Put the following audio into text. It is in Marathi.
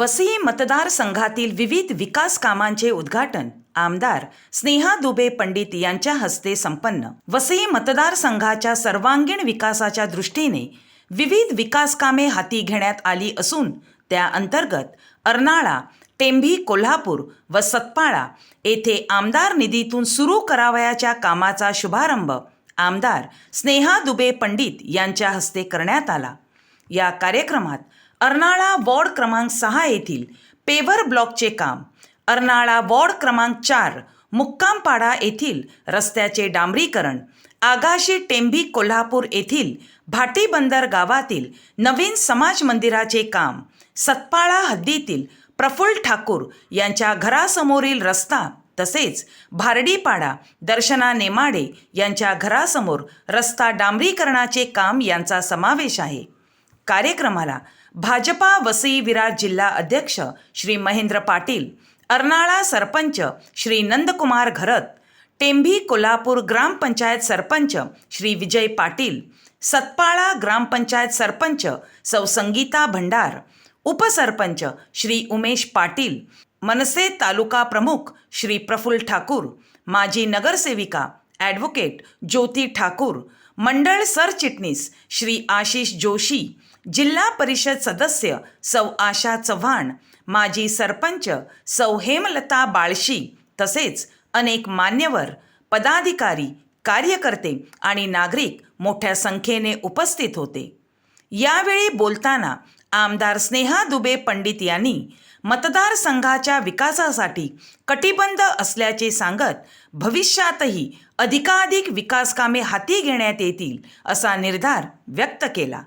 वसई मतदारसंघातील विविध विकास कामांचे उद्घाटन. आमदार स्नेहा दुबे पंडित यांच्या हस्ते संपन्न. वसई मतदारसंघाच्या सर्वांगीण विकासाच्या दृष्टीने विविध विकास कामे हाती घेण्यात आली असून त्या अंतर्गत अर्नाळा टेंभी कोल्हापूर व सतपाळा येथे आमदार निधीतून सुरू करावयाच्या कामाचा शुभारंभ आमदार स्नेहा दुबे पंडित यांच्या हस्ते करण्यात आला. या कार्यक्रमात अर्नाळा वॉर्ड क्रमांक सहा येथील पेवर ब्लॉकचे काम. अर्नाळा वॉर्ड क्रमांक चार मुक्कामपाडा येथील रस्त्याचे डांबरीकरण. आगाशी टेंभी कोल्हापूर येथील भाटीबंदर गावातील नवीन समाज मंदिराचे काम. सतपाळा हद्दीतील प्रफुल्ल ठाकूर यांच्या घरासमोरील रस्ता तसेच भारडीपाडा दर्शना नेमाडे यांच्या घरासमोर रस्ता डांबरीकरणाचे काम यांचा समावेश आहे. कार्यक्रमाला भाजपा वसई विरार जिल्हा अध्यक्ष श्री महेंद्र पाटील अर्नाळा सरपंच श्री नंदकुमार घरत टेंभी कोल्हापूर ग्रामपंचायत सरपंच श्री विजय पाटील सतपाळा ग्रामपंचायत सरपंच सौ संगीता भंडार उपसरपंच श्री उमेश पाटील मनसे तालुका प्रमुख श्री प्रफुल्ल ठाकूर माजी नगरसेविका ॲडव्होकेट ज्योती ठाकूर मंडळ सरचिटणीस श्री आशिष जोशी जिल्हा परिषद सदस्य सौ आशा चव्हाण माजी सरपंच सौ हेमलता बाळशी तसेच अनेक मान्यवर पदाधिकारी कार्यकर्ते आणि नागरिक मोठ्या संख्येने उपस्थित होते. यावेळी बोलताना आमदार स्नेहा दुबे पंडित यांनी मतदारसंघाच्या विकासासाठी कटिबंध असल्याचे सांगत भविष्यातही अधिकाधिक विकासकामे हाती घेण्यात येतील असा निर्धार व्यक्त केला.